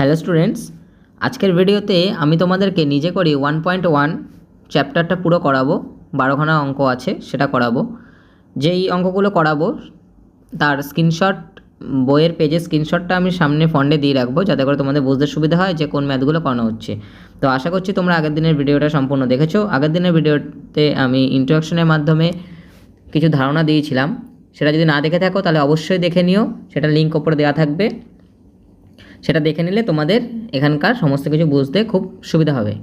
Hello students, আজকের ভিডিওতে আমি তোমাদেরকে নিজে করি ওয়ান পয়েন্ট ওয়ান চ্যাপ্টারটা পুরো করাবো, বারোখানা অঙ্ক আছে সেটা করাবো। যেই অঙ্কগুলো করাবো, তার স্ক্রিনশট বইয়ের পেজের স্ক্রিনশটটা আমি সামনে ফন্ডে দিয়ে রাখব, যাতে করে তোমাদের বুঝতে সুবিধা হয় যে কোন ম্যাথগুলো করানো হচ্ছে। তো আশা করছি তোমরা আগের দিনের ভিডিওটা সম্পূর্ণ দেখেছ। আগের দিনের ভিডিওতে আমি ইন্ট্রোডাকশনের মাধ্যমে কিছু ধারণা দিয়েছিলাম। সেটা যদি না দেখে থাকো, তাহলে অবশ্যই দেখে নিও। সেটা লিঙ্ক ওপরে দেওয়া থাকবে। সেটা দেখে নিলে তোমাদের এখানকার সমস্ত কিছু বুঝতে খুব সুবিধা হবে।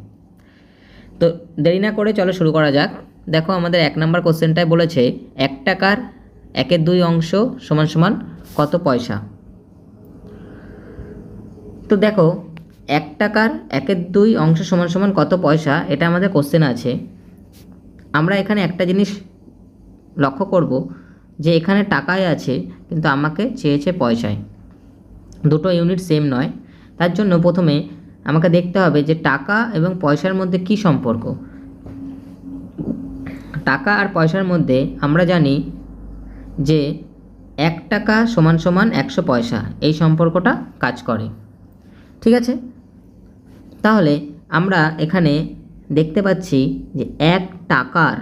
তো দেরি না করে চলো শুরু করা যাক। দেখো আমাদের এক নম্বর কোশ্চেনটায় বলেছে, এক টাকার একের দুই অংশ সমান সমান কত পয়সা? তো দেখো, এক টাকার একের দুই অংশ সমান সমান কত পয়সা? এটা আমাদের কোশ্চেন আছে। আমরা এখানে একটা জিনিস লক্ষ্য করব যে এখানে টাকায় আছে, কিন্তু আমাকে চেয়েছে পয়সায়। দুটো ইউনিট সেম নয়। তার জন্য প্রথমে আমাকে দেখতে হবে যে টাকা এবং পয়সার মধ্যে কি সম্পর্ক। টাকা আর পয়সার মধ্যে আমরা জানি যে এক টাকা সমান সমান একশো পয়সা, এই সম্পর্কটা কাজ করে। ঠিক আছে? তাহলে আমরা এখানে দেখতে পাচ্ছি যে এক টাকার,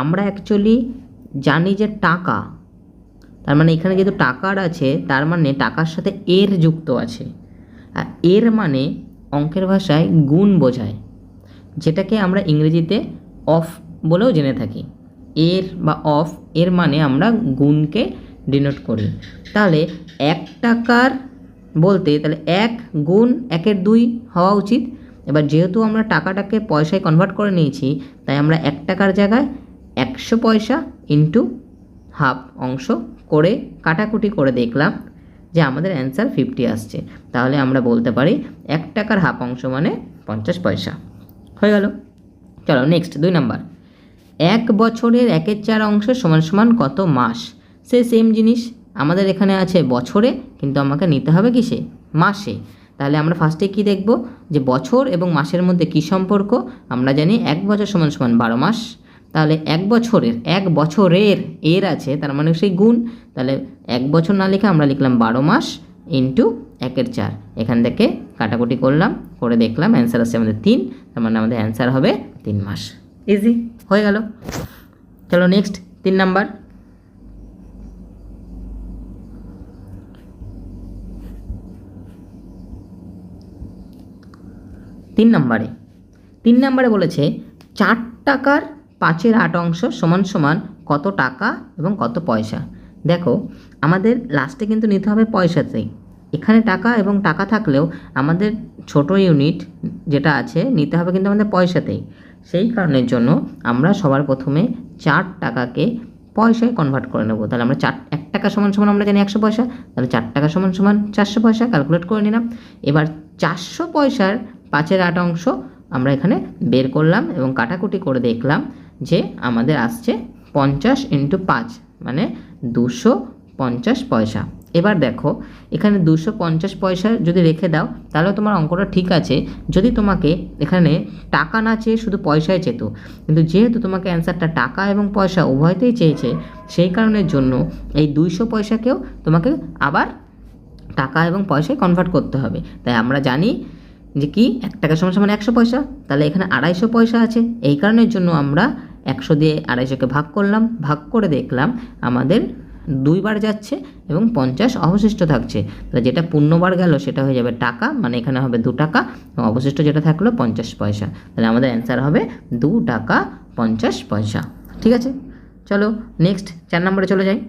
আমরা অ্যাকচুয়ালি জানি যে টাকা তার মানে এখানে যেহেতু টাকার আছে, তার মানে টাকার সাথে এর যুক্ত আছে। আর এর মানে অঙ্কের ভাষায় গুণ বোঝায়, যেটাকে আমরা ইংরেজিতে অফ বলেও জেনে থাকি। এর বা অফ, এর মানে আমরা গুণকে ডিনোট করি। তাহলে এক টাকার বলতে তাহলে এক গুণ একের দুই হওয়া উচিত। এবার যেহেতু আমরা টাকাটাকে পয়সায় কনভার্ট করে নিয়েছি, তাই আমরা এক টাকার জায়গায় একশো পয়সা ইন্টু হাফ অংশ করে, কাটাকুটি করে দেখলাম যে আমাদের অ্যান্সার ফিফটি আসছে। তাহলে আমরা বলতে পারি এক টাকার হাফ অংশ মানে পঞ্চাশ পয়সা। হয়ে গেল। চলো নেক্সট দুই নাম্বার এক বছরের একের চার অংশ সমান সমান কত মাস? সে সেম জিনিস। আমাদের এখানে আছে বছরে, কিন্তু আমাকে নিতে হবে কিসে? মাসে। তাহলে আমরা ফার্স্টে কি দেখব? যে বছর এবং মাসের মধ্যে কি সম্পর্ক? আমরা জানি এক বছর সমান সমান বারো মাস। তাহলে এক বছরের এক বছরের এর আছে, তার মানে সেই গুণ। তাহলে এক বছর না লিখে আমরা লিখলাম বারো মাস ইন্টু একের চার। এখান থেকে কাটাকুটি করলাম, করে দেখলাম অ্যান্সার আসছে আমাদের তিন, তার মানে আমাদের অ্যান্সার হবে তিন মাস। ইজি হয়ে গেল। চলো নেক্সট তিন নাম্বার। তিন নম্বরে। তিন নম্বরে বলেছে, চার টাকার পাঁচের আট অংশ সমান সমান কত টাকা এবং কত পয়সা? দেখো, আমাদের লাস্টে কিন্তু নিতে হবে পয়সাতেই। এখানে টাকা এবং টাকা থাকলেও আমাদের ছোট ইউনিট যেটা আছে, নিতে হবে কিন্তু আমাদের পয়সাতেই। সেই কারণের জন্য আমরা সবার প্রথমে চার টাকাকে পয়সায় কনভার্ট করে নেব। তাহলে আমরা চার, এক টাকা সমান সমান আমরা জানি একশো পয়সা, তাহলে চার টাকা সমান সমান চারশো পয়সা ক্যালকুলেট করে নিলাম। এবার চারশো পয়সার পাঁচের আট অংশ আমরা এখানে বের করলাম এবং কাটাকুটি করে দেখলাম যে আমাদের আসছে পঞ্চাশ ইন্টু পাঁচ মানে দুশো পঞ্চাশ পয়সা। এবার দেখো, এখানে দুশো পঞ্চাশ পয়সা যদি রেখে দাও, তাহলে তোমার অঙ্কটা ঠিক আছে। যদি তোমাকে এখানে টাকা না চেয়ে শুধু পয়সায় চেত, কিন্তু যেহেতু তোমাকে অ্যান্সারটা টাকা এবং পয়সা উভয়তেই চেয়েছে, সেই কারণের জন্য এই দুইশো পয়সাকেও তোমাকে আবার টাকা এবং পয়সায় কনভার্ট করতে হবে। তাই আমরা জানি যে কি? এক টাকা সমান সমান একশো পয়সা, তাহলে এখানে আড়াইশো পয়সা আছে। এই কারণের জন্য আমরা একশো দিয়ে আড়াইশোকে ভাগ করলাম, ভাগ করে দেখলাম আমাদের দুইবার যাচ্ছে এবং পঞ্চাশ অবশিষ্ট থাকছে। তাহলে যেটা পূর্ণবার গেল সেটা হয়ে যাবে টাকা মানে এখানে হবে দু টাকা, এবং অবশিষ্ট যেটা থাকল পঞ্চাশ পয়সা। তাহলে আমাদের অ্যান্সার হবে দু টাকা পঞ্চাশ পয়সা। ঠিক আছে? চলো, নেক্সট চার নম্বরে চলে যাই।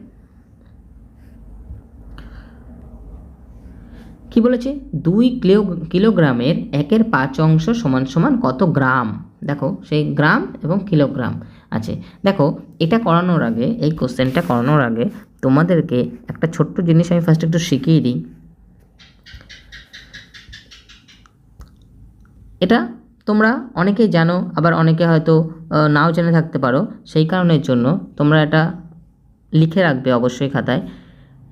কি বলেছে? দুই কিলো, কিলোগ্রামের একের পাঁচ অংশ সমান সমান কত গ্রাম? দেখো, সেই গ্রাম এবং কিলোগ্রাম। আছে। দেখো, এটা করানোর আগে, এই কোশ্চেনটা করানোর আগে তোমাদেরকে একটা ছোট্ট জিনিস আমি ফার্স্ট একটু শিখিয়ে দিই। এটা তোমরা অনেকেই জানো, আবার অনেকে হয়তো নাও জেনে থাকতে পারো। সেই কারণের জন্য তোমরা এটা লিখে রাখবে অবশ্যই খাতায়।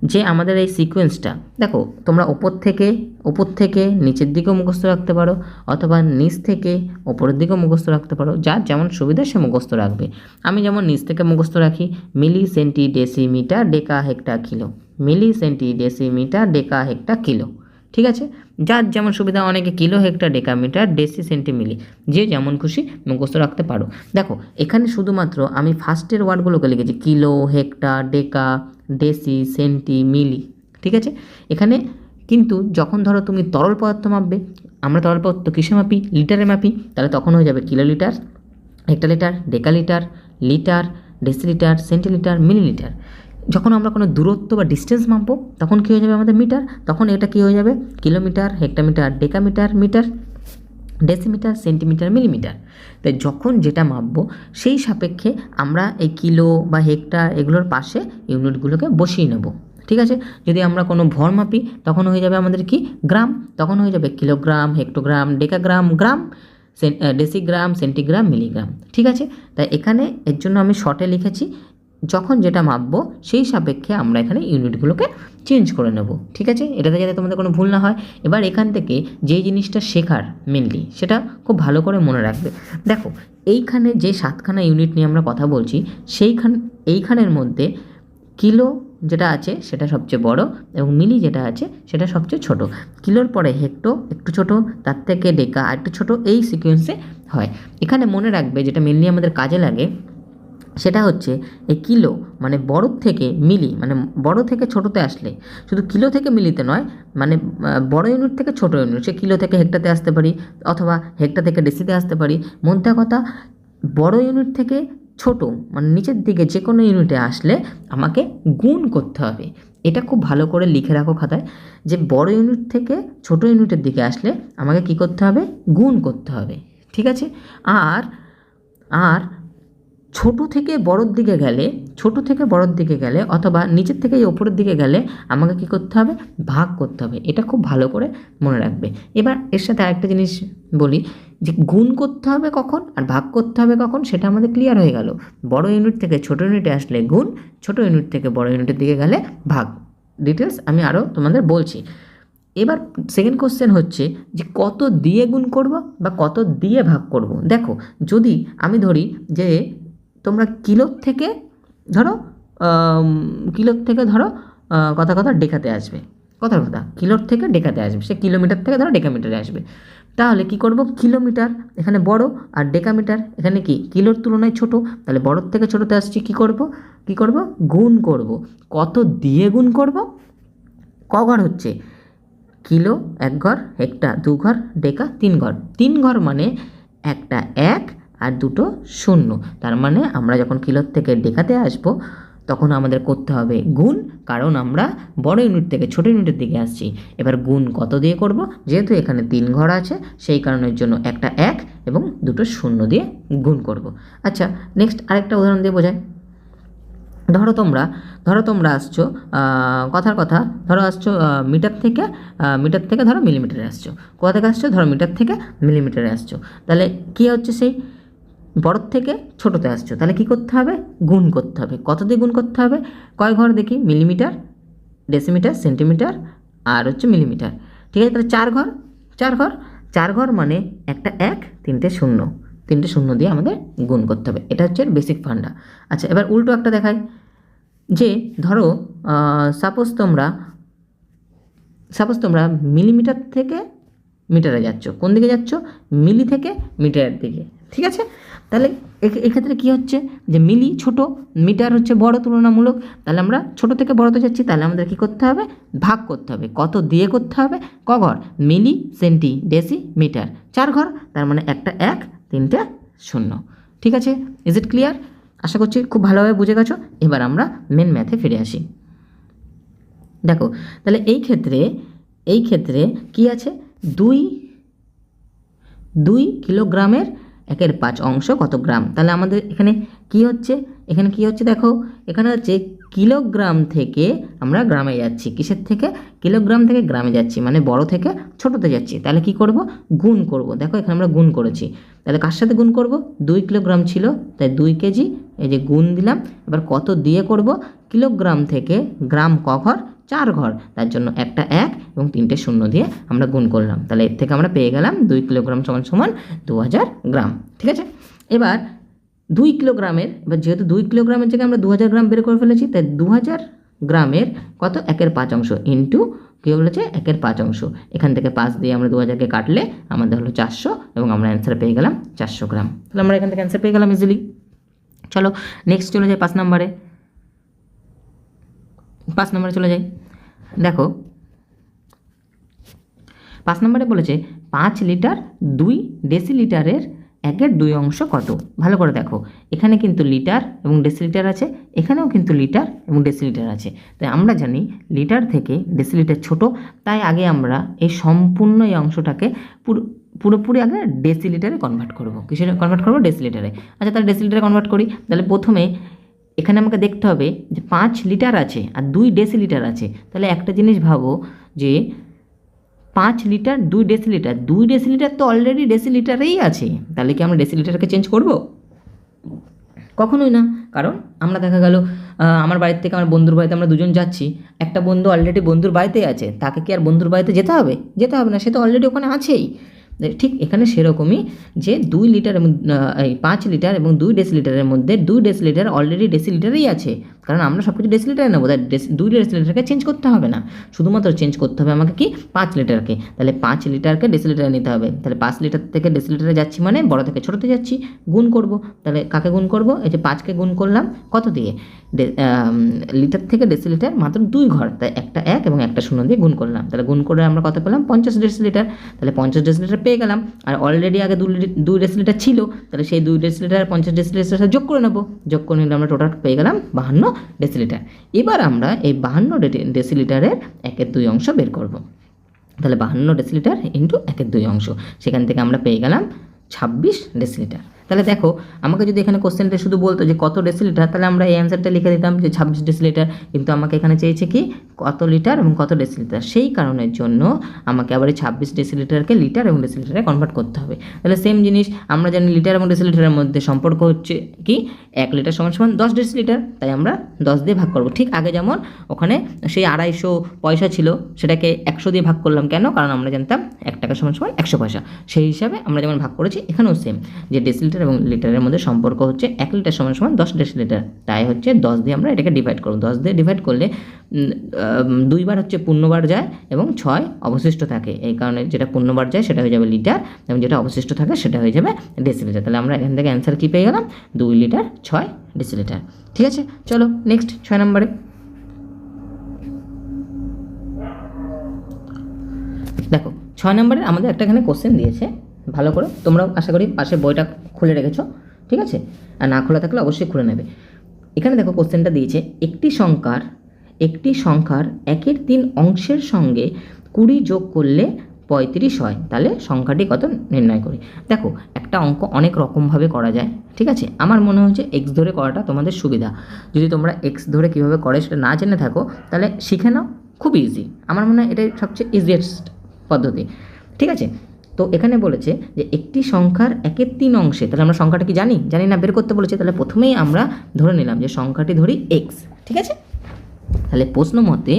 যে আমাদের এই সিকোয়েন্সটা দেখো, তোমরা ওপর থেকে ওপর থেকে নিচের দিকেও মুখস্থ রাখতে পারো, অথবা নিচ থেকে ওপরের দিকেও মুখস্থ রাখতে পারো, যার যেমন সুবিধা সে মুখস্থ রাখবে। আমি যেমন নিচ থেকে মুখস্থ রাখি milli centi decimetre deca hecto kilo milli centi decimetre deca hecto kilo ঠিক আছে? যার যেমন সুবিধা, অনেকে kilo hecto decametre deci centi milli, যে যেমন খুশি মুখস্থ রাখতে পারো। দেখো, এখানে শুধুমাত্র আমি ফার্স্টের ওয়ার্ডগুলোকে লিখেছি, kilo, hecto, deca deci centi milli ঠিক আছে? এখানে কিন্তু যখন ধরো তুমি তরল পদার্থ মাপবে, আমরা তরল পদার্থ কিসে মাপি? লিটারে মাপি। তাহলে তখন হয়ে যাবে kilolitre hectolitre decalitre litre decilitre centilitre millilitre যখন আমরা কোনো দূরত্ব বা ডিস্টেন্স মাপবো, তখন কী হয়ে যাবে আমাদের মিটার তখন এটা কী হয়ে যাবে? Kilometre, hectometre, decametre metre decimetre centimetre millimetre তাই যখন যেটা মাপবো, সেই সাপেক্ষে আমরা এই কিলো বা হেক্টার এগুলোর পাশে ইউনিটগুলোকে বসিয়ে নেব। ঠিক আছে? যদি আমরা কোনো ভর মাপি, তখন হয়ে যাবে আমাদের কি? গ্রাম। তখন হয়ে যাবে kilogram, hectogram, decagram, gram decigram centigram milligram ঠিক আছে? তাই এখানে এর জন্য আমি শর্টে লিখেছি যখন যেটা মাপবো, সেই সাপেক্ষে আমরা এখানে ইউনিটগুলোকে চেঞ্জ করে নেব। ঠিক আছে? এটাতে যাতে তোমাদের কোনো ভুল না হয়। এবার এখান থেকে যেই জিনিসটা শেখার মেনলি সেটা খুব ভালো করে মনে রাখবে। দেখো, এইখানে যে সাতখানা ইউনিট নিয়ে আমরা কথা বলছি, সেইখান, এইখানের মধ্যে কিলো যেটা আছে, সেটা সবচেয়ে বড় এবং মিলি যেটা আছে, সেটা সবচেয়ে ছোট। কিলোর পরে হেক্টো, একটু ছোট, তার থেকে ডেকা, আর একটু ছোট, এই সিকোয়েন্সে হয়। এখানে মনে রাখবে, যেটা মেনলি আমাদের কাজে লাগে সেটা হচ্ছে এই কিলো মানে বড় থেকে মিলি মানে বড় থেকে ছোটোতে আসলে। শুধু কিলো থেকে মিলিতে নয় মানে বড় ইউনিট থেকে ছোট ইউনিট সে কিলো থেকে হেক্টাতে আসতে পারি, অথবা হেক্টা থেকে ডেসিতে আসতে পারি। মধ্যে কথা, বড় ইউনিট থেকে ছোট মানে নিচের দিকে যে কোনো ইউনিটে আসলে আমাকে গুণ করতে হবে। এটা খুব ভালো করে লিখে রাখো খাতায়, যে বড় ইউনিট থেকে ছোট ইউনিটের দিকে আসলে আমাকে কি করতে হবে? গুণ করতে হবে। ঠিক আছে? আর আর ছোট থেকে বড়োর দিকে গেলে, ছোট থেকে বড়োর দিকে গেলে অথবা নিচের থেকে ওপরের দিকে গেলে আমাকে কি করতে হবে? ভাগ করতে হবে। এটা খুব ভালো করে মনে রাখবে। এবার এর সাথে আরেকটা জিনিস বলি যে গুণ করতে হবে কখন আর ভাগ করতে হবে কখন সেটা আমাদের ক্লিয়ার হয়ে গেল। বড় ইউনিট থেকে ছোট ইউনিটে আসলে গুণ, ছোট ইউনিট থেকে বড় ইউনিটের দিকে গেলে ভাগ। ডিটেলস আমি আরও তোমাদের বলছি। এবার সেকেন্ড কোশ্চেন হচ্ছে যে কত দিয়ে গুণ করব বা কত দিয়ে ভাগ করব? দেখো, যদি আমি ধরি যে তোমরা কিলোর থেকে, ধরো কিলোর থেকে ধরো কথা কথা ডেকাতে আসবে। কথার কথা, কিলোর থেকে ডেকাতে আসবে। সে কিলোমিটার থেকে ধরো ডেকামিটারে আসবে। তাহলে কি করব? কিলোমিটার এখানে বড় আর ডেকামিটার এখানে কি? কিলোর তুলনায় ছোট। তাহলে বড়োর থেকে ছোটোতে আসছি, কি করব? কি করব? গুণ করব। কত দিয়ে গুণ করব? ক ঘর হচ্ছে? কিলো, এক ঘর একটা দু ঘর, ডেকা, তিন ঘর। তিন ঘর মানে একটা, এক আর দুটো শূন্য। তার মানে আমরা যখন কিলোর থেকে ডেকাতে আসব, তখন আমাদের করতে হবে গুণ, কারণ আমরা বড় ইউনিট থেকে ছোট ইউনিটের দিকে আসছি। এবার গুণ কত দিয়ে করব? যেহেতু এখানে তিন ঘর আছে, সেই কারণের জন্য একটা এক এবং দুটো শূন্য দিয়ে গুণ করব। আচ্ছা নেক্সট আরেকটা উদাহরণ দিয়ে বোঝায় ধরো তোমরা ধরো তোমরা আসছো কথার কথা, ধরো আসছো মিটার থেকে মিটার থেকে ধরো মিলিমিটারে আসছো। কোথা থেকে আসছো? ধরো মিটার থেকে মিলিমিটারে আসছো। তাহলে কী হচ্ছে সেই? বড়োর থেকে ছোটোতে আসছো, তাহলে কী করতে হবে? গুণ করতে হবে। কত দিয়ে গুণ করতে হবে? কয় ঘর দেখি? মিলিমিটার ডেসিমিটার সেন্টিমিটার আর হচ্ছে মিলিমিটার। ঠিক আছে, তাহলে চার ঘর চার ঘর। চার ঘর মানে একটা এক, তিনটে শূন্য। তিনটে শূন্য দিয়ে আমাদের গুণ করতে হবে। এটা হচ্ছে বেসিক ফান্ডা আচ্ছা এবার উল্টো একটা দেখাই। যে ধরো সাপোজ তোমরা সাপোজ তোমরা মিলিমিটার থেকে মিটারে যাচ্ছ। কোন দিকে যাচ্ছ? মিলি থেকে মিটারের দিকে। ঠিক আছে? তাহলে এক্ষেত্রে কী হচ্ছে? যে মিলি ছোট, মিটার হচ্ছে বড়, তুলনামূলক। তাহলে আমরা ছোট থেকে বড়তে যাচ্ছি, তাহলে আমাদের কী করতে হবে? ভাগ করতে হবে। কত দিয়ে করতে হবে? ক ঘর? Milli, centi deci metre. চার ঘর? তার মানে একটা এক, তিনটে, শূন্য। ঠিক আছে? ইজ ইট ক্লিয়ার আশা করছি খুব ভালোভাবে বুঝে গেছো। এবার আমরা মেন ম্যাথে ফিরে আসি। দেখো, তাহলে এই ক্ষেত্রে এই ক্ষেত্রে কি আছে? দুই দুই কিলোগ্রামের একের পাঁচ অংশ কত গ্রাম? তাহলে আমাদের এখানে কি হচ্ছে? এখানে কি হচ্ছে দেখো, এখানে হচ্ছে কিলোগ্রাম থেকে আমরা গ্রামে যাচ্ছি। কিসের থেকে? কিলোগ্রাম থেকে গ্রামে যাচ্ছি মানে বড় থেকে ছোটোতে যাচ্ছি। তাহলে কি করব? গুণ করব। দেখো এখানে আমরা গুণ করেছি। তাহলে কার সাথে গুণ করব? দুই কিলোগ্রাম ছিল, তাই দুই কেজি, এই যে গুণ দিলাম। এবার কত দিয়ে করব? কিলোগ্রাম থেকে গ্রাম ক চার ঘর। তার জন্য একটা এক এবং তিনটে শূন্য দিয়ে আমরা গুণ করলাম। তাহলে এর থেকে আমরা পেয়ে গেলাম দুই কিলোগ্রাম সমান সমান দু হাজার গ্রাম। ঠিক আছে? এবার দুই কিলোগ্রামের, এবার যেহেতু দুই কিলোগ্রামের জায়গায় আমরা দু হাজার গ্রাম বের করে ফেলেছি, তাই দু হাজার গ্রামের কত? একের পাঁচ অংশ ইন্টু কী বলেছে একের পাঁচ অংশ। এখান থেকে পাঁচ দিয়ে আমরা দু হাজারকে কাটলে আমাদের হলো চারশো এবং আমরা অ্যান্সার পেয়ে গেলাম চারশো গ্রাম। তাহলে আমরা এখান থেকে অ্যান্সার পেয়ে গেলাম ইজিলি চলো নেক্সট চলে যাই পাঁচ নম্বরে। পাঁচ নম্বরে চলে যাই। দেখো, পাঁচ নম্বরে বলেছে, পাঁচ লিটার দুই ডেসিলিটারের একের দুই অংশ কত? ভালো করে দেখো, এখানে কিন্তু লিটার এবং ডেসিলিটার আছে, এখানেও কিন্তু লিটার এবং ডেসিলিটার আছে। তাই আমরা জানি লিটার থেকে ডেসিলিটার ছোট, তাই আগে আমরা এই সম্পূর্ণ এই অংশটাকে পুরো, পুরোপুরি আগে ডেসিলিটারে কনভার্ট করব। কিসের কনভার্ট করব? ডেসিলিটারে। আচ্ছা তাহলে ডেসিলিটারে কনভার্ট করি। তাহলে প্রথমে এখানে আমাকে দেখতে হবে যে পাঁচ লিটার আছে আর দুই ডেসিলিটার আছে। তাহলে একটা জিনিস ভাবো যে পাঁচ লিটার, দুই ডেসিলিটার দুই ডেসিলিটার তো অলরেডি ডেসিলিটারেই আছে। তাহলে কি আমরা ডেসিলিটারকে চেঞ্জ করব? কখনোই না। কারণ আমরা দেখা গেল আমার বাড়ির থেকে আমার বন্ধুর বাড়িতে আমরা দুজন যাচ্ছি। একটা বন্ধু অলরেডি বন্ধুর বাড়িতেই আছে। তাকে কি আর বন্ধুর বাড়িতে যেতে হবে? যেতে হবে না, সে তো অলরেডি ওখানে আছেই। ঠিক এখানে সেরকমই যে দুই লিটার এবং পাঁচ লিটার এবং দুই ডেসিলিটারের মধ্যে, দুই ডেসিলিটার অলরেডি ডেসিলিটারেই আছে। কারণ আমরা সব কিছু ডেসিলিটারে নেব। তাই দুই ডেসিলিটারকে চেঞ্জ করতে হবে না। শুধুমাত্র চেঞ্জ করতে হবে আমাকে কি? পাঁচ লিটারকে তাহলে পাঁচ লিটারকে ডেসিলিটারে নিতে হবে। তাহলে পাঁচ লিটার থেকে ডেসিলিটারে যাচ্ছি মানে বড় থেকে ছোটোতে যাচ্ছি, গুণ করব। তাহলে কাকে গুণ করব? এই যে পাঁচকে গুণ করলাম, কত দিয়ে? লিটার থেকে ডেসিলিটার মাত্র দুই ঘর। তাই একটা এক এবং একটা শূন্য দিয়ে গুণ করলাম। তাহলে গুণ করে আমরা কত পেলাম? পঞ্চাশ ডেসিলিটার তাহলে পঞ্চাশ ডেসিলিটার পেয়ে গেলাম। আর অলরেডি আগে দুই দুই ডেসিলিটার ছিল। তাহলে সেই দুই ডেসিলিটার পঞ্চাশ ডেসিলিটার যোগ করে নেব। যোগ করে নিলে আমরা টোটাল পেয়ে গেলাম বাহান্ন ডেসিলিটার এবার আমরা এই বাহান্ন ডেসিলিটারের একের দুই অংশ বের করব। তাহলে বাহান্ন ডেসিলিটার ইন্টু একের দুই অংশ। সেখান থেকে আমরা পেয়ে গেলাম ছাব্বিশ ডেসিলিটার তাহলে দেখো, আমাকে যদি এখানে কোশ্চেনটা শুধু বলতো যে কত ডেসিলিটার তাহলে আমরা এই অ্যান্সারটা লিখে দিতাম যে ছাব্বিশ ডেসিলিটার কিন্তু আমাকে এখানে চেয়েছে কি কত লিটার এবং কত ডেসিলিটার সেই কারণের জন্য আমাকে আবার এই ছাব্বিশ ডেসিলিটারকে লিটার এবং ডেসিলিটারে কনভার্ট করতে হবে। তাহলে সেম জিনিস, আমরা জানি লিটার এবং ডেসিলিটারের মধ্যে সম্পর্ক হচ্ছে কি? এক লিটার সমান সমান দশ ডেসিলিটার তাই আমরা দশ দিয়ে ভাগ করব। ঠিক আগে যেমন ওখানে সেই আড়াইশো পয়সা ছিল, সেটাকে একশো দিয়ে ভাগ করলাম কেন? কারণ আমরা জানতাম এক টাকা সমান সমান একশো পয়সা। সেই হিসাবে আমরা যেমন ভাগ করেছি, এখানেও সেম যে ডেসিলিটার এবং লিটারের মধ্যে সম্পর্ক হচ্ছে এক লিটার সমান সমান দশ ডেসিলিটার তাই হচ্ছে দশ দিয়ে আমরা এটাকে ডিভাইড করব। দশ দিয়ে ডিভাইড করলে দুইবার হচ্ছে পূর্ণবার যায় এবং ছয় অবশিষ্ট থাকে। এই কারণে যেটা পূর্ণবার যায় সেটা হয়ে যাবে লিটার এবং যেটা অবশিষ্ট থাকে সেটা হয়ে যাবে ডেসিলিটার তাহলে আমরা এখান থেকে অ্যান্সার কী পেয়ে গেলাম? দুই লিটার ছয় ডেসিলিটার ঠিক আছে? চলো নেক্সট ছয় নম্বরে। দেখো, ছয় নম্বরে আমাদের একটা এখানে কোশ্চেন দিয়েছে। ভালো করে। তোমরাও আশা করি পাশে বইটা খুলে রেখেছো, ঠিক আছে? আর না খোলা থাকলে অবশ্যই খুলে নেবে। এখানে দেখো কোশ্চেনটা দিয়েছে, একটি সংখ্যার একটি সংখ্যার একের তিন অংশের সঙ্গে কুড়ি যোগ করলে পঁয়ত্রিশ হয়। তাহলে সংখ্যাটি কত নির্ণয় করি। দেখো, একটা অঙ্ক অনেক রকমভাবে করা যায়, ঠিক আছে? আমার মনে হচ্ছে এক্স ধরে করাটা তোমাদের সুবিধা। যদি তোমরা এক্স ধরে কীভাবে করে সেটা না জেনে থাকো, তাহলে শিখে নাও, খুব ইজি আমার মনে হয় এটাই সবচেয়ে ইজিয়েস্ট পদ্ধতি, ঠিক আছে? তো এখানে বলেছে যে একটি সংখ্যার একের তিন অংশে, তাহলে আমরা সংখ্যাটা কি জানি? জানি না, বের করতে বলেছে, তাহলে প্রথমেই আমরা ধরে নিলাম যে সংখ্যাটি ধরি এক্স ঠিক আছে? তাহলে প্রশ্ন মতে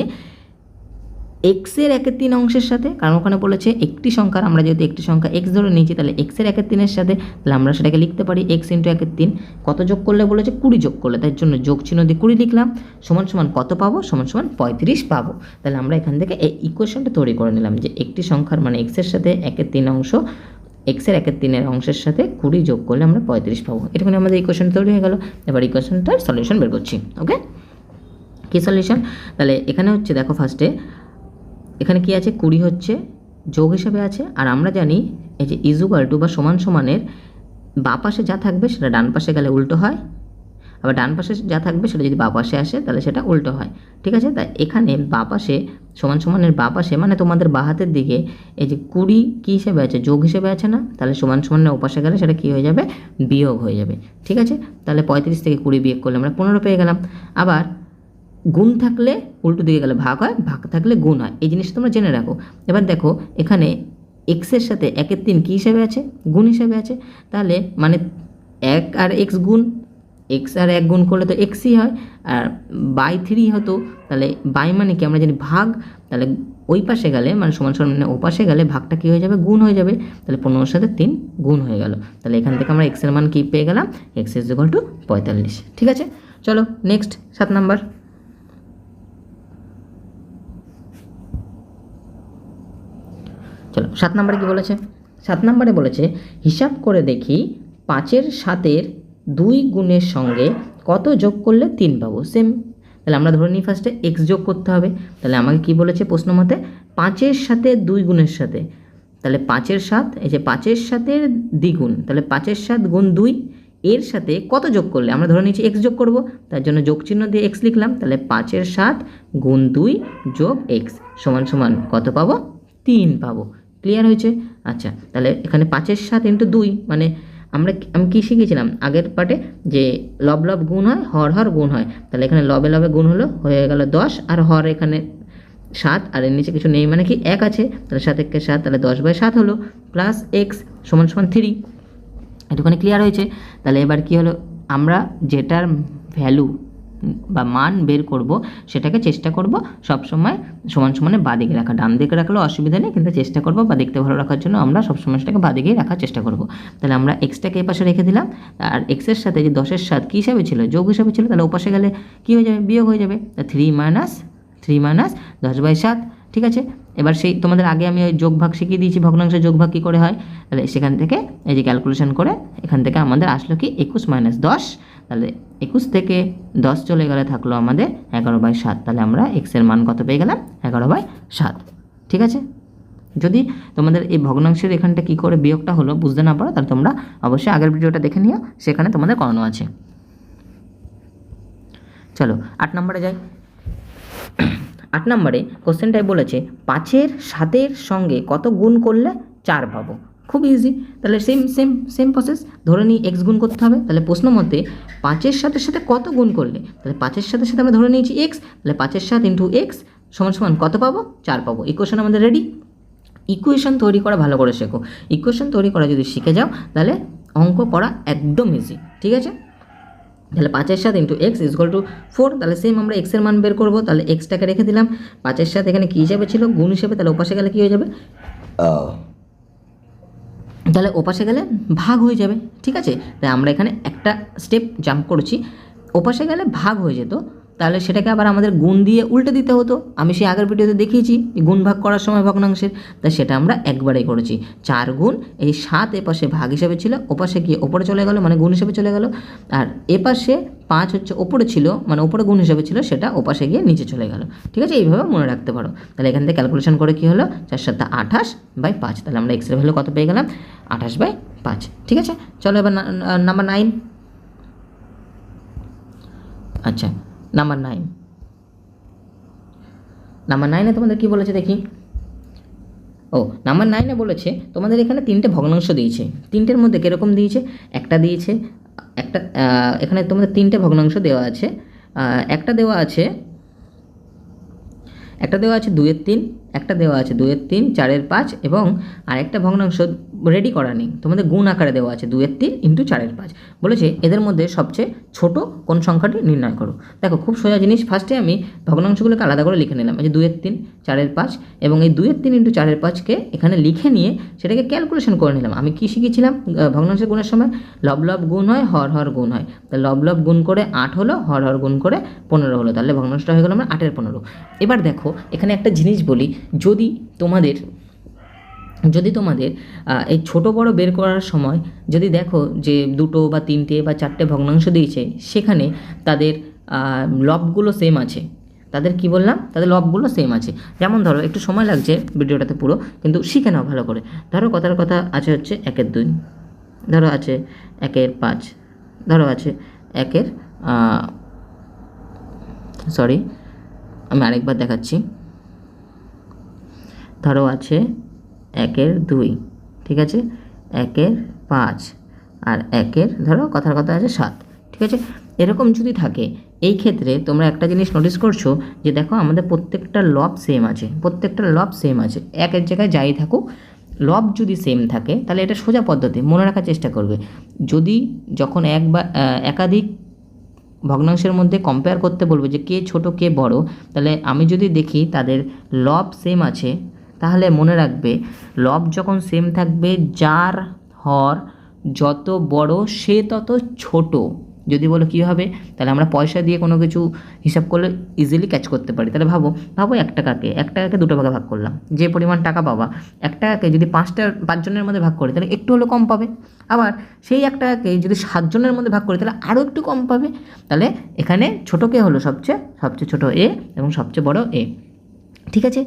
এক্সের একের তিন অংশের সাথে, কারণ ওখানে বলেছে একটি সংখ্যার আমরা যেহেতু একটি সংখ্যা এক্স ধরে নিয়েছি, তাহলে এক্সের একের তিনের সাথে, তাহলে আমরা সেটাকে লিখতে পারি এক্স ইন্টু একের তিন। কত যোগ করলে বলেছে? কুড়ি যোগ করলে তার জন্য যোগ চিহ্ন দিয়ে কুড়ি লিখলাম। সমান সমান কত পাবো? সমান সমান পঁয়ত্রিশ পাবো। তাহলে আমরা এখান থেকে এই ইকুয়েশনটা তৈরি করে নিলাম যে একটি সংখ্যার মানে এক্সের সাথে একের তিন অংশ এক্সের একের তিনের অংশের সাথে কুড়ি যোগ করলে আমরা পঁয়ত্রিশ পাবো। এটুকুনি আমাদের ইকুয়েশন তৈরি হয়ে গেল। এবার ইকুয়েশনটার সলিউশন বের করছি ওকে কী সলিউশন তাহলে এখানে হচ্ছে, দেখো ফার্স্টে এখানে কি আছে? কুড়ি হচ্ছে, যোগ হিসেবে আছে, আর আমরা জানি এই যে ইজুকাল টু বা সমান সমানের বা পাশে যা থাকবে সেটা ডান পাশে গেলে উল্টো হয়, আবার ডান পাশে যা থাকবে সেটা যদি বা পাশে আসে তাহলে সেটা উল্টো হয়, ঠিক আছে? তাই এখানে বা পাশে, সমান সমানের বা পাশে মানে তোমাদের বা হাতের দিকে এই যে কুড়ি কী হিসেবে আছে? যোগ হিসেবে আছে না? তাহলে সমান সমানের ওপাশে গেলে সেটা কী হয়ে যাবে? বিয়োগ হয়ে যাবে, ঠিক আছে? তাহলে পঁয়ত্রিশ থেকে কুড়ি বিয়োগ করলে আমরা পনেরো পেয়ে গেলাম। আবার গুণ থাকলে উল্টো দিকে গেলে ভাগ হয়, ভাগ থাকলে গুণ হয়। এই জিনিসটা তোমরা জেনে রাখো। এবার দেখো, এখানে এক্সের সাথে একের তিন কী হিসাবে আছে? গুণ হিসাবে আছে। তাহলে মানে এক আর এক্স গুণ এক্স আর এক গুণ করলে তো এক্সই হয়, আর বাই থ্রি হতো, তাহলে বাই মানে কি? আমরা জানি ভাগ, তাহলে ওই পাশে গেলে মানে সমান সমান মানে ও পাশে গেলে ভাগটা কী হয়ে যাবে? গুণ হয়ে যাবে। তাহলে পনেরোর সাথে তিন গুণ হয়ে গেল। তাহলে এখান থেকে আমরা এক্সের মান কী পেয়ে গেলাম? এক্স ইজ ইকুয়াল টু পঁয়তাল্লিশ। ঠিক আছে? চলো নেক্সট সাত নাম্বার। সাত নম্বরে কি বলেছে? সাত নম্বরে বলেছে, হিসাব করে দেখি পাঁচের সাতের দুই গুণের সঙ্গে কত যোগ করলে তিন পাবো? সেম তাহলে আমরা ধরে নিই ফার্স্টে এক্স যোগ করতে হবে। তাহলে আমাকে কি বলেছে প্রশ্ন মতে? পাঁচের সাথে দুই গুণের সাথে। তাহলে পাঁচের সাত, এই যে পাঁচের সাথে দ্বিগুণ, তাহলে পাঁচের সাত গুণ দুই, এর সাথে কত যোগ করলে? আমরা ধরে নিচ্ছি এক্স যোগ করব, তার জন্য যোগ চিহ্ন দিয়ে এক্স লিখলাম, তাহলে পাঁচের সাত গুণ দুই যোগ এক্স সমান সমান কত পাবো? তিন পাবো। ক্লিয়ার হয়েছে? আচ্ছা তাহলে এখানে পাঁচের সাত ইন্টু দুই মানে আমরা আমি কী শিখেছিলাম আগের পার্টে যে লব লব গুণ হয়, হর হর গুণ হয়। তাহলে এখানে লবে লবে গুণ হলো, হয়ে গেল দশ, আর হর এখানে সাত, আর এর নিচে কিছু নেই মানে কি এক আছে। তাহলে সাত একে সাত, তাহলে দশ বাই সাত হলো প্লাস এক্স সমান সমান থ্রি এটুখানি ক্লিয়ার হয়েছে? তাহলে এবার কি হলো? আমরা যেটার ভ্যালু বা মান বের করব, সেটাকে চেষ্টা করব সবসময় সমান সমানে বাদিকে রাখা। ডান দিকে রাখলেও অসুবিধা নেই, কিন্তু চেষ্টা করব বা দেখতে ভালো রাখার জন্য আমরা সবসময় সেটাকে বাদিকেই রাখার চেষ্টা করব। তাহলে আমরা এক্সটাকে এ পাশে রেখে দিলাম। আর এক্সের সাথে যে দশের সাত কী হিসাবে ছিল, যোগ হিসাবে ছিল, তাহলে ওপাশে গেলে কী হয়ে যাবে? বিয়োগ হয়ে যাবে। তা থ্রি মাইনাস থ্রি মাইনাস দশ বাই সাত, ঠিক আছে? এবার সেই তোমাদের আগে আমি ওই যোগ ভাগ শিখিয়ে দিয়েছি, ভগ্নাংশের যোগ ভাগ কী করে হয়? তাহলে সেখান থেকে এই যে ক্যালকুলেশন করে এখান থেকে আমাদের আসলো কি? একুশ মাইনাস দশ তাহলে একুশ থেকে দশ চলে গেলে থাকল আমাদের এগারো বাই সাত। তাহলে আমরা এক্সের মান কত পেয়ে গেলাম? এগারো বাই সাত। ঠিক আছে? যদি তোমাদের এই ভগ্নাংশের এখানটা কী করে বিয়োগটা হলো বুঝতে না পারো, তাহলে তোমরা অবশ্যই আগের ভিডিওটা দেখে নিও, সেখানে তোমাদের করানো আছে। চলো, আট নম্বরে যাই। আট নম্বরে কোশ্চেনটাই বলেছে, পাঁচের সাতের সঙ্গে কত গুণ করলে চার পাবো? খুব ইজি তাহলে সেম সেম সেম প্রসেস ধরে নিই এক্স গুণ করতে হবে। তাহলে প্রশ্ন মতে পাঁচের সাথে সাথে কত গুণ করলে? তাহলে পাঁচের সাথে সাথে আমরা ধরে নিয়েছি এক্স তাহলে পাঁচের সাত ইন্টু এক্স সমান সমান কত পাবো? চার পাবো। ইকুয়েশন আমাদের রেডি ইকুয়েশন তৈরি করা ভালো করে শেখো। ইকুয়েশন তৈরি করা যদি শিখে যাও, তাহলে অঙ্ক করা একদম ইজি ঠিক আছে? তাহলে পাঁচের সাত into X is equal two four তাহলে সেম আমরা এক্সের মান বের করব। তাহলে এক্সটাকে রেখে দিলাম। পাঁচের সাত এখানে কী হিসেবে ছিল? গুণ হিসেবে তাহলে ওপাশে গেলে কী হয়ে যাবে? তাহলে ওপাশে গেলে ভাগ হয়ে যাবে, ঠিক আছে? তাই আমরা এখানে একটা স্টেপ জাম্প করছি। ওপাশে গেলে ভাগ হয়ে যেত। তাহলে সেটাকে আবার আমাদের গুণ দিয়ে উল্টে দিতে হতো। আমি সেই আগের ভিডিওতে দেখিয়েছি, গুণ ভাগ করার সময় ভগ্নাংশের। তাই সেটা আমরা একবারেই করেছি। চার গুণ, এই সাত এপাশে ভাগ হিসেবে ছিল ওপাশে গিয়ে ওপরে চলে গেল মানে গুণ হিসেবে চলে গেল। আর এপাশে পাঁচ হচ্ছে ওপরে ছিল মানে ওপরে গুণ হিসেবে ছিল, সেটা ওপাশে গিয়ে নিচে চলে গেল। ঠিক আছে? এইভাবে মনে রাখতে পারো। তাহলে এখান থেকে ক্যালকুলেশন করে কী হলো? চার সাতটা আঠাশ বাই পাঁচ। তাহলে আমরা এক্সের ভ্যালু কত পেয়ে গেলাম? আঠাশ বাই পাঁচ। ঠিক আছে? চলো এবার নাম্বার নাইন আচ্ছা। নাম্বার নাইন নাম্বার নাইনে তোমাদের কি বলেছে দেখি? ও নাম্বার নাইনে বলেছে, তোমাদের এখানে তিনটে ভগ্নাংশ দিয়েছে। তিনটের মধ্যে কীরকম দিয়েছে? একটা দিয়েছে, একটা এখানে তোমাদের তিনটে ভগ্নাংশ দেওয়া আছে। একটা দেওয়া আছে, একটা দেওয়া আছে দুয়ের তিন একটা দেওয়া আছে, দুয়ের তিন, চারের পাঁচ এবং আরেকটা ভগ্নাংশ রেডি করা নেই। তোমাদের গুণ আকারে দেওয়া আছে দুইয়ের তিন ইন্টু চারের পাঁচ। বলেছে এদের মধ্যে সবচেয়ে ছোট কোন সংখ্যাটি নির্ণয় করো। দেখো, খুব সোজা জিনিস ফার্স্টে আমি ভগ্নাংশগুলোকে আলাদা করে লিখে নিলাম। এই যে দুয়ের তিন, চারের পাঁচ এবং এই দুইয়ের তিন ইন্টু চারের পাঁচকে এখানে লিখে নিয়ে সেটাকে ক্যালকুলেশন করে নিলাম। আমি কী শিখেছিলাম ভগ্নাংশের গুণের সময়? লব লব গুণ হয়, হর হর গুণ হয়। তা লব লব গুণ করে আট হলো, হর হর গুণ করে পনেরো হলো। তাহলে ভগ্নাংশটা হয়ে গেলো আমার আটের পনেরো। এবার দেখো, এখানে একটা জিনিস বলি যদি তোমাদের যদি তোমাদের এই ছোট বড় বের করার সময় যদি দেখো যে দুটো বা তিনটে বা চারটে ভগ্নাংশ দিয়েছে, সেখানে তাদের লবগুলো সেম আছে। তাদের কি বললাম? তাদের লবগুলো সেম আছে। যেমন ধরো, একটু সময় লাগছে ভিডিওটাতে পুরো, কিন্তু শিখে নাও ভালো করে। ধরো কথার কথা আছে হচ্ছে একের দুই। ধরো আছে একের পাঁচ। ধরো আছে একের সরি আমি আরেকবার দেখাচ্ছি। ধরো আছে একের দুই, ঠিক আছে? একের পাঁচ আর একের ধরো কথার কথা আছে সাত, ঠিক আছে? এরকম যদি থাকে, এই ক্ষেত্রে তোমরা একটা জিনিস নোটিস করছ যে দেখো আমাদের প্রত্যেকটা লব সেম আছে, প্রত্যেকটা লব সেম আছে, একের জায়গায় যাই থাকুক, লব যদি সেম থাকে, তাহলে এটা সোজা পদ্ধতি, মনে রাখার চেষ্টা করবে। যদি যখন এক বা একাধিক ভগ্নাংশের মধ্যে কম্পেয়ার করতে বলব যে কে ছোট, কে বড়, তাহলে আমি যদি দেখি তাদের লব সেম আছে তাহলে মনে রাখবে, লব যখন সেম থাকবে, যার হর যত বড়, সে তত ছোট। যদি বলো কী হবে, তাহলে আমরা পয়সা দিয়ে কোনো কিছু হিসাব করলে ইজিলি ক্যাচ করতে পারি। তাহলে ভাবো ভাবো এক টাকাকে এক টাকাকে দুটো ভাগে ভাগ করলাম। যে পরিমাণ টাকা পাবা, এক টাকাকে যদি পাঁচটা পাঁচজনের মধ্যে ভাগ করি, তাহলে একটু হলেও কম পাবে। আবার সেই এক টাকাকে যদি সাতজনের মধ্যে ভাগ করি, তাহলে আরও একটু কম পাবে। তাহলে এখানে ছোটো কে হলো সবচেয়ে সবচেয়ে ছোটো এ এবং সবচেয়ে বড় এ। ঠিক আছে?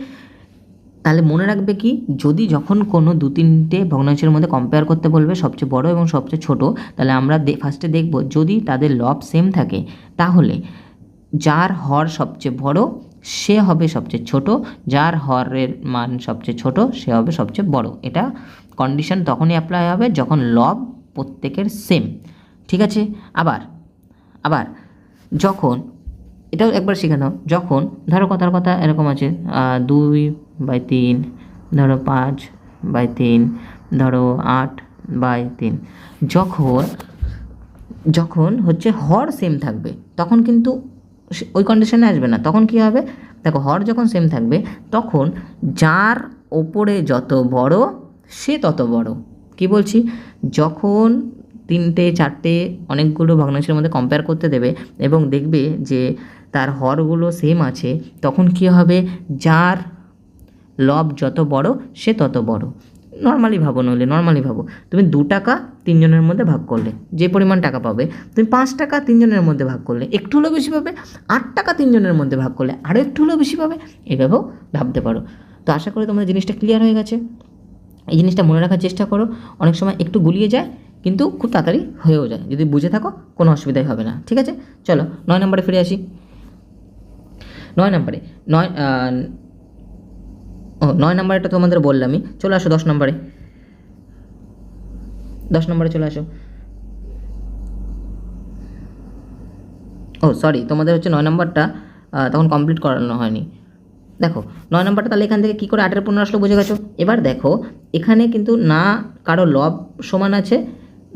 তাহলে মনে রাখবে কি, যদি যখন কোনো দু তিনটে ভগ্নাংশের মধ্যে কম্পেয়ার করতে বলবে, সবচেয়ে বড় এবং সবচেয়ে ছোট, তাহলে আমরা ফার্স্টে দেখব যদি তাদের লব সেম থাকে, তাহলে যার হর সবচেয়ে বড়, সে হবে সবচেয়ে ছোট, যার হরের মান সবচেয়ে ছোট, সে হবে সবচেয়ে বড়। এটা কন্ডিশন তখনই অ্যাপ্লাই হবে যখন লব প্রত্যেকের সেম ঠিক আছে? আবার আবার, যখন এটাও একবার শিখে নাও। যখন, ধরো কথার কথা এরকম আছে দুই বাই তিন, ধরো পাঁচ বাই তিন, ধরো আট বাই তিন। যখন যখন হচ্ছে হর সেম থাকবে, তখন কিন্তু ওই কন্ডিশনে আসবে না। তখন কি হবে? দেখো, হর যখন সেম থাকবে, তখন যার ওপরে যত বড়, সে তত বড়। কি বলছি? যখন তিনটে, চারটে অনেকগুলো ভগ্নাংশের মধ্যে কম্পেয়ার করতে দেবে এবং দেখবে যে তার হরগুলো সেম আছে, তখন কি হবে? যার লব যত বড়, সে তত বড়। নর্মালি ভাবো নইলে নর্মালি ভাবো। তুমি দু টাকা তিনজনের মধ্যে ভাগ করলে, যে পরিমাণ টাকা পাবে, তুমি পাঁচ টাকা তিনজনের মধ্যে ভাগ করলে, একটু হলেও বেশি পাবে, আট টাকা তিনজনের মধ্যে ভাগ করলে আরও একটু হলেও বেশি পাবে, এভাবেও ভাবতে পারো। তো আশা করি তোমাদের জিনিসটা ক্লিয়ার হয়ে গেছে। এই জিনিসটা মনে রাখার চেষ্টা করো। অনেক সময় একটু গুলিয়ে যায় কিন্তু খুব তাড়াতাড়ি হয়েও যায়। যদি বুঝে থাকো, কোনো অসুবিধাই হবে না। ঠিক আছে? চলো, নয় নম্বরে ফিরে আসি। নয় নম্বরে, নয় ও, নয় নম্বরটা তোমাদের বললামই। চলে আসো দশ নম্বরে। দশ নম্বরে চলে আসো। ও সরি তোমাদের হচ্ছে নয় নম্বরটা তখন কমপ্লিট করানো হয়নি। দেখো, নয় নম্বরটা তাহলে এখান থেকে কী করে আটের পনেরো আসলো, বুঝে গেছো? এবার দেখো, এখানে কিন্তু না কারও লব সমান আছে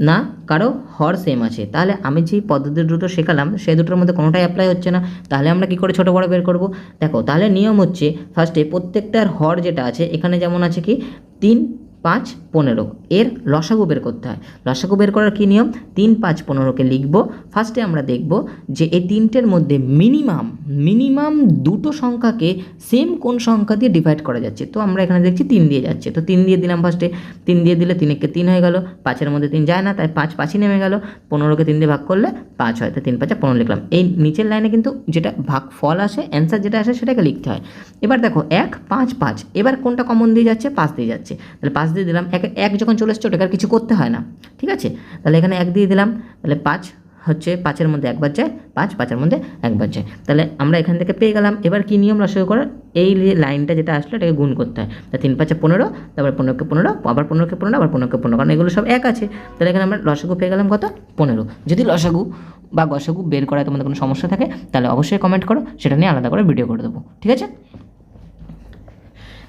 না, কারও হর সেম আছে। তাহলে আমি যেই পদ্ধতি দুটো শেখালাম সেই দুটোর মধ্যে কোনোটাই অ্যাপ্লাই হচ্ছে না। তাহলে আমরা কি করে ছোটো বড় বের করব? দেখো, তাহলে নিয়ম হচ্ছে ফার্স্টে প্রত্যেকটার হর যেটা আছে, এখানে যেমন আছে কি? তিন পাঁচ পনেরো। এর লসাগু বের করতে হয়। লসাগু বের করার কী নিয়ম? তিন পাঁচ পনেরোকে লিখব। ফার্স্টে আমরা দেখব যে এই তিনটের মধ্যে মিনিমাম মিনিমাম দুটো সংখ্যাকে সেম কোন সংখ্যা দিয়ে ডিভাইড করা যাচ্ছে? তো আমরা এখানে দেখছি তিন দিয়ে যাচ্ছে। তো তিন দিয়ে দিলাম ফার্স্টে। তিন দিয়ে দিলে তিনেকে তিন হয়ে গেল। পাঁচের মধ্যে তিন যায় না, তাই পাঁচ পাঁচই নেমে গেল। পনেরোকে তিন দিয়ে ভাগ করলে পাঁচ হয় তো তিন পাঁচে পনেরো লিখলাম। এই নিচের লাইনে কিন্তু যেটা ভাগ ফল আসে অ্যান্সার যেটা আসে সেটাকে লিখতে হয়। এবার দেখো, এক, পাঁচ পাঁচ। এবার কোনটা কমন দিয়ে যাচ্ছে? পাঁচ দিয়ে যাচ্ছে। তাহলে পাঁচ দিয়ে দিলাম। এক এক যখন চলে এসছে, ওটাকে আর কিছু করতে হয় না। ঠিক আছে? তাহলে এখানে এক দিয়ে দিলাম। তাহলে পাঁচ হচ্ছে, পাঁচের মধ্যে একবার যায়, পাঁচ, পাঁচের মধ্যে একবার যায়। তাহলে আমরা এখান থেকে পেয়ে গেলাম। এবার কি নিয়ম রসই করার? এই লাইনটা যেটা আসলো, এটাকে গুণ করতে হয়। তা তিন পাঁচে পনেরো, তারপর পনেরোকে পনেরো, আবার পনেরোকে পনেরো, আবার পনেরোকে পনেরো। কারণ এগুলো সব এক আছে। তাহলে এখানে আমরা লসাগু পেয়ে গেলাম কত? পনেরো। যদি লসাগু বা গসাগু বের করায় তোমাদের কোনো সমস্যা থাকে, তাহলে অবশ্যই কমেন্ট করো। সেটা নিয়ে আলাদা করে ভিডিও করে দেবো। ঠিক আছে?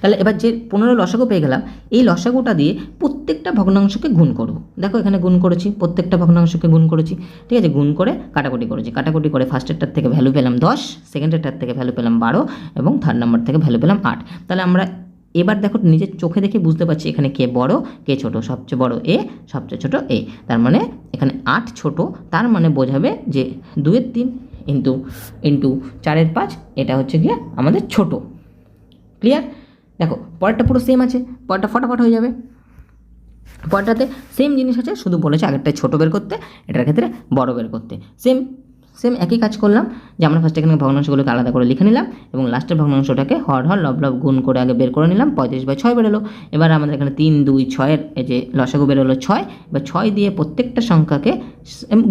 তাহলে এবার যে পনেরো লসাগু পেয়ে গেলাম, এই লসাগুটা দিয়ে প্রত্যেকটা ভগ্নাংশকে গুণ করব দেখো এখানে গুণ করেছি, প্রত্যেকটা ভগ্নাংশকে গুণ করেছি। ঠিক আছে, গুণ করে কাটাকুটি করেছি। কাটাকুটি করে ফার্স্টেরটার থেকে ভ্যালু পেলাম দশ সেকেন্ডেরটার থেকে ভ্যালু পেলাম বারো এবং থার্ড নাম্বার থেকে ভ্যালু পেলাম আট। তাহলে আমরা এবার দেখো নিজের চোখে দেখে বুঝতে পারছি এখানে কে বড়, কে ছোট, সবচেয়ে বড় এ, সবচেয়ে ছোট এ। তার মানে এখানে আট ছোট, তার মানে বোঝাবে যে দুয়ের তিন ইন্টু ইন্টু চারের পাঁচ, এটা হচ্ছে গিয়ে আমাদের ছোট। ক্লিয়ার দেখো, পরেরটা পুরো সেম আছে, পরেরটা ফটাফট হয়ে যাবে। পরেরটাতে সেম জিনিস আছে, শুধু বলেছে আগেরটায় ছোটো বের করতে, এটার ক্ষেত্রে বড় বের করতে। সেম সেম একই কাজ করলাম, যে আমরা ফার্স্ট এখানে ভগ্নাংশগুলোকে আলাদা করে লিখে নিলাম, এবং লাস্টের ভগ্নাংশটাকে হর হর লব লব গুণ করে আগে বের করে নিলাম, পঁয়ত্রিশ বাই ছয় বেরোলো। এবার আমাদের এখানে তিন, দুই, ছয়ের যে লসাগু বেরোলো ছয় বা ছয় দিয়ে প্রত্যেকটা সংখ্যাকে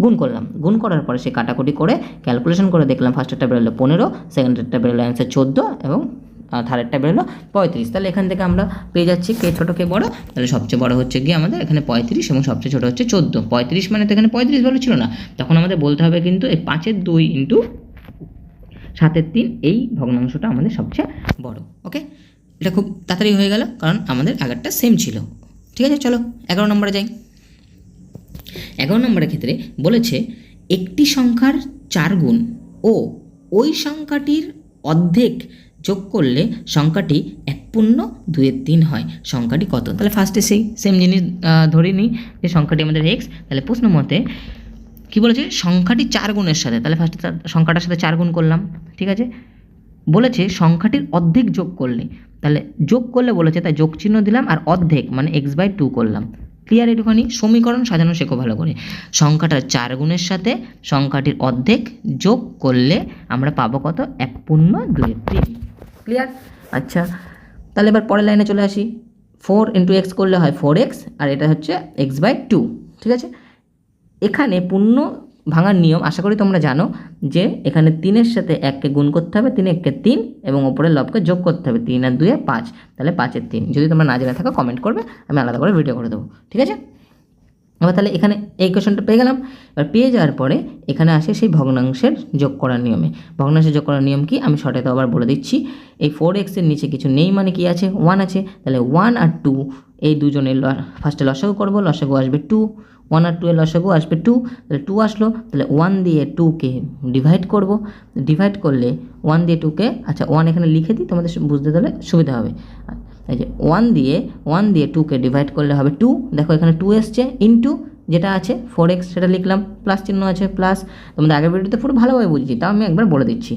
গুণ করলাম। গুণ করার পরে সে কাটাকুটি করে ক্যালকুলেশন করে দেখলাম ফার্স্টেরটা বেরোলো পনেরো সেকেন্ডেরটা বেরোলো অ্যান্সার চোদ্দ, এবং থার্ডেরটা বেরোলো পঁয়ত্রিশ। তাহলে এখান থেকে আমরা পেয়ে যাচ্ছি কে ছোটো, কে বড়? তাহলে সবচেয়ে বড় হচ্ছে গিয়ে আমাদের এখানে পঁয়ত্রিশ এবং সবচেয়ে ছোটো হচ্ছে চোদ্দ। পঁয়ত্রিশ মানে তো এখানে পঁয়ত্রিশ ভ্যালু ছিল না। তখন আমাদের বলতে হবে কিন্তু এই পাঁচের দুই ইন্টু সাতের তিন, এই ভগ্নাংশটা আমাদের সবচেয়ে বড়। ওকে? এটা খুব তাড়াতাড়ি হয়ে গেল কারণ আমাদের আগেরটা সেম ছিল। ঠিক আছে, চলো, এগারো নম্বরে যাই। এগারো নম্বরের ক্ষেত্রে বলেছে একটি সংখ্যার চার গুণ ও ওই সংখ্যাটির অর্ধেক যোগ করলে সংখ্যাটি এক পূর্ণ দুয়ের তিন হয়। সংখ্যাটি কত? তাহলে ফার্স্টে সেই সেম জিনিস ধরে নিই যে সংখ্যাটি আমাদের এক্স তাহলে প্রশ্ন মতে কি বলেছে? সংখ্যাটি চার গুণের সাথে, তাহলে ফার্স্টে সংখ্যাটার সাথে চার গুণ করলাম, ঠিক আছে? বলেছে সংখ্যাটির অর্ধেক যোগ করলে, তাহলে যোগ করলে বলেছে, তাই যোগ চিহ্ন দিলাম আর অর্ধেক মানে এক্স বাই টু করলাম। ক্লিয়ার একটুখানি? সমীকরণ সাজানো শেখো ভালো করে। সংখ্যাটার চার গুণের সাথে সংখ্যাটির অর্ধেক যোগ করলে আমরা পাবো কত? এক পূর্ণ দুই তিন। ক্লিয়ার আচ্ছা তাহলে এবার পরের লাইনে চলে আসি। ফোর ইন্টু এক্স করলে হয় ফোর এক্স আর এটা হচ্ছে এক্স বাই টু ঠিক আছে? এখানে পূর্ণ ভাঙার নিয়ম, আশা করি তোমরা জানো, যে এখানে তিনের সাথে এককে গুণ করতে হবে, তিন এককে তিন, এবং ওপরের লবকে যোগ করতে হবে, তিন আর দুয়ে পাঁচ, তাহলে পাঁচের তিন। যদি তোমরা না জেনে থাকো কমেন্ট করবে, আমি আলাদা করে ভিডিও করে দেবো, ঠিক আছে? এবার তাহলে এখানে এই কোয়েশনটা পেয়ে গেলাম। এবার পেয়ে যাওয়ার পরে এখানে আসে সেই ভগ্নাংশের যোগ করার নিয়মে। ভগ্নাংশের যোগ করার নিয়ম কি? আমি শর্টে তো আবার বলে দিচ্ছি। এই ফোর এক্সের নিচে কিছু নেই মানে কি আছে? ওয়ান আছে। তাহলে ওয়ান আর টু এই দুজনের ফার্স্টে লসাগু করব। লসাগু আসবে টু ওয়ান আর টু এর লসাগু আসবে টু তাহলে টু আসলো। তাহলে ওয়ান দিয়ে টুকে ডিভাইড করব। ডিভাইড করলে ওয়ান দিয়ে টুকে আচ্ছা ওয়ান এখানে লিখে দিই। তোমাদের বুঝতে তাহলে সুবিধা হবে। এই যে ওয়ান দিয়ে ওয়ান দিয়ে টুকে ডিভাইড করলে হবে টু দেখো এখানে টু এসছে ইন্টু যেটা আছে ফোর এক্স সেটা লিখলাম প্লাস চিহ্ন আছে প্লাস তোমাদের আগের ভিডিওতে পুরো ভালোভাবে বুঝছি, তাও আমি একবার বলে দিচ্ছি।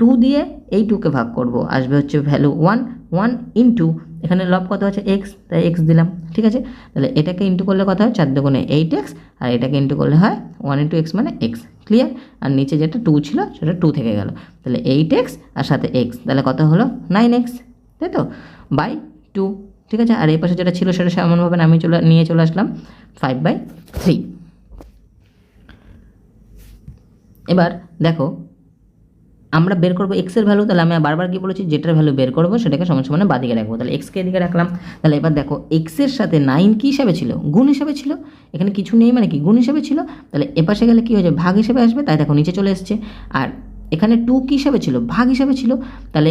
টু দিয়ে এই টুকে ভাগ করব, আসবে হচ্ছে ভ্যালু ওয়ান ওয়ান ইন্টু এখানে লব কত আছে এক্স তাই এক্স দিলাম, ঠিক আছে? তাহলে এটাকে ইন্টু করলে কত হয়, চার দুগুণে এইট এক্স আর এটাকে ইন্টু করলে হয় ওয়ান ইন্টু এক্স মানে এক্স ক্লিয়ার আর নিচে যেটা টু ছিল, সেটা টু থেকে গেল। তাহলে এইট এক্স আর সাথে এক্স তাহলে কত হলো নাইন এক্স তাই তো? বাই টু ঠিক আছে? আর এই পাশে যেটা ছিল সেটা এমনভাবে আমি চলে, নিয়ে চলে আসলাম ফাইভ বাই থ্রি এবার দেখো, আমরা বের করব এক্সের ভ্যালু তাহলে আমি বারবার কি বলেছি? যেটার ভ্যালু বের করব, সেটাকে সমান সমানে বাদিকে রাখব। তাহলে এক্সকে এদিকে রাখলাম। তাহলে এবার দেখো এক্সের সাথে নাইন কী হিসাবে ছিল? গুণ হিসাবে ছিল। এখানে কিছু নেই মানে কি? গুণ হিসাবে ছিল। তাহলে এপাশে গেলে কী হয়ে যাবে? ভাগ হিসেবে আসবে, তাই দেখো নিচে চলে এসছে। আর এখানে টু কী হিসাবে ছিল? ভাগ হিসাবে ছিল। তাহলে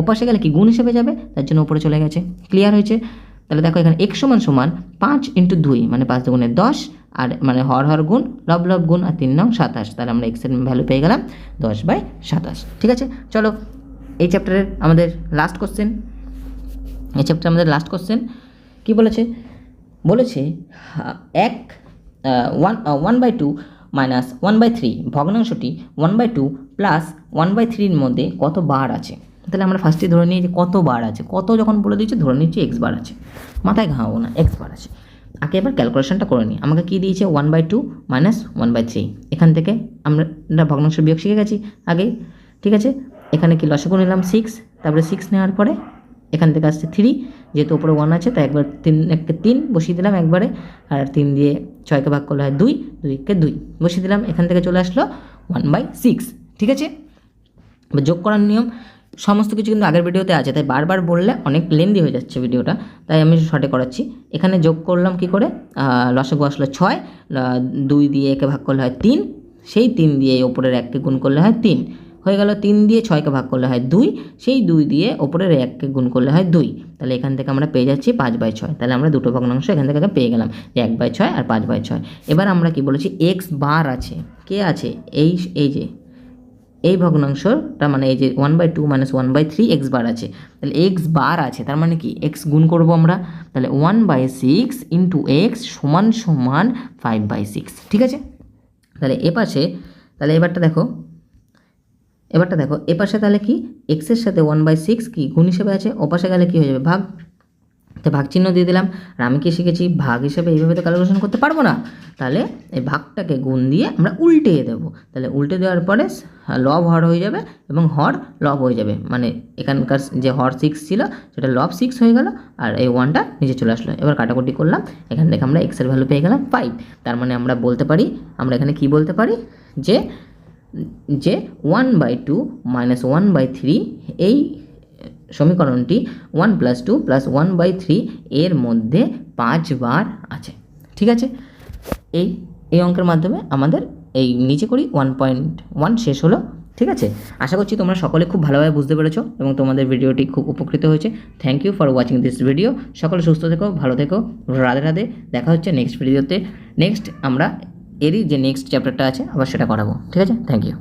ওপাশে গেলে কি গুণ হিসেবে যাবে? তার জন্য উপরে চলে গেছে। ক্লিয়ার হয়েছে? তাহলে দেখো এখানে এক সমান সমান পাঁচ ইন্টু দুই মানে পাঁচ দুগুণে দশ, আর মানে হর হর গুণ, লব লব গুণ, আর তিন নং সাতাশ। তাহলে আমরা এক্সের ভ্যালু পেয়ে গেলাম দশ বাই সাতাশ। ঠিক আছে? চলো, এই চ্যাপ্টারের আমাদের লাস্ট কোশ্চেন এই চ্যাপ্টার আমাদের লাস্ট কোশ্চেন কি বলেছে? বলেছে এক one one by two minus one by three ভগ্নাংশটি one by two plus one by থ্রির মধ্যে কত বার আছে? তাহলে আমরা ফার্স্টে ধরে নিই যে কত বার আছে। কত যখন বলে দিচ্ছে ধরে নিচ্ছি এক্স বার আছে। মাথায় ঘামাবো না এক্স বার আছে। আগে এবার ক্যালকুলেশনটা করে নিই। আমাকে কী দিয়েছে? One by two minus one by three এখান থেকে আমরা ভগ্নাংশ বিয়োগ শিখে গেছি আগেই ঠিক আছে? এখানে কি লসাগু নিলাম? সিক্স তারপরে সিক্স নেওয়ার পরে এখান থেকে আসছে থ্রি যেহেতু ওপরে ওয়ান আছে, তাই একবার তিন একটা তিন বসিয়ে দিলাম একবারে। আর তিন দিয়ে ছয়কে ভাগ করলে হয় দুই, দুইকে দুই। বসিয়ে দিলাম। এখান থেকে চলে আসলো ওয়ান বাই সিক্স ঠিক আছে? যোগ করার নিয়ম। সমস্ত কিছু কিন্তু আগের ভিডিওতে আছে, তাই বারবার বললে অনেক লেন্দি হয়ে যাচ্ছে ভিডিওটা, তাই আমি শর্টে করাচ্ছি। এখানে যোগ করলাম কি করে? লসাগু আসলো ছয় দুই দিয়ে একে ভাগ করলে হয় তিন, সেই তিন দিয়ে ওপরের এককে গুণ করলে হয় তিন, হয়ে গেল তিন দিয়ে ছয়কে ভাগ করলে হয় দুই, সেই দুই দিয়ে ওপরের এককে গুণ করলে হয় দুই, তাহলে এখান থেকে আমরা পেয়ে যাচ্ছি পাঁচ বাই ছয়, তাহলে আমরা দুটো ভগ্নাংশ এখান থেকে পেয়ে গেলাম, যে এক বাই ছয় আর পাঁচ বাই ছয়। এবার আমরা কি বলেছি? এক্স বার আছে, কে আছে? এই এই যে এই ভগ্নাংশটা মানে এই যে one by two minus one by three X বার আছে, তাহলে এক্স বার আছে, তার মানে কি? এক্স গুণ করব আমরা, তাহলে one by six into X সমান সমান ফাইভ বাই সিক্স ঠিক আছে? তাহলে এ পাশে, তাহলে এবারটা দেখো এবারটা দেখো, এ পাশে তাহলে কি? এক্সের সাথে ওয়ান বাই সিক্স কি? গুণ হিসেবে আছে, ও পাশে গেলে কী হয়ে যাবে? ভাগ তো ভাগ চিহ্ন দিয়ে দিলাম। আর আমি কি শিখেছি? ভাগ হিসেবে এইভাবে তো ক্যালকুলেশন করতে পারব না। তাহলে এই ভাগটাকে গুণ দিয়ে আমরা উল্টে দেবো। তাহলে উল্টে দেওয়ার পরে লব হর হয়ে যাবে এবং হর লব হয়ে যাবে। মানে এখানকার যে হর সিক্স ছিল, সেটা লব সিক্স হয়ে গেল আর এই ওয়ানটা নিচে চলে আসলো। এবার কাটাকুটি করলাম। এখান থেকে আমরা এক্সের ভ্যালু পেয়ে গেলাম ফাইভ তার মানে আমরা বলতে পারি, আমরা এখানে কি বলতে পারি? যে যে one by two minus one by three এই সমীকরণটি one plus two plus one by three এর মধ্যে পাঁচবার আছে। ঠিক আছে? এই এই অঙ্কের মাধ্যমে আমাদের এই নিচে করি ওয়ান পয়েন্ট ওয়ান শেষ হলো। ঠিক আছে? আশা করছি তোমরা সকলে খুব ভালোভাবে বুঝতে পেরেছ এবং তোমাদের ভিডিওটি খুব উপকৃত হয়েছে। Thank you for watching this video সকলে সুস্থ থেকো, ভালো থেকো, রাধে রাধে। দেখা হচ্ছে নেক্সট ভিডিওতে নেক্সট আমরা এরই যে নেক্সট চ্যাপ্টারটা আছে, আবার সেটা করাবো। ঠিক আছে? Thank you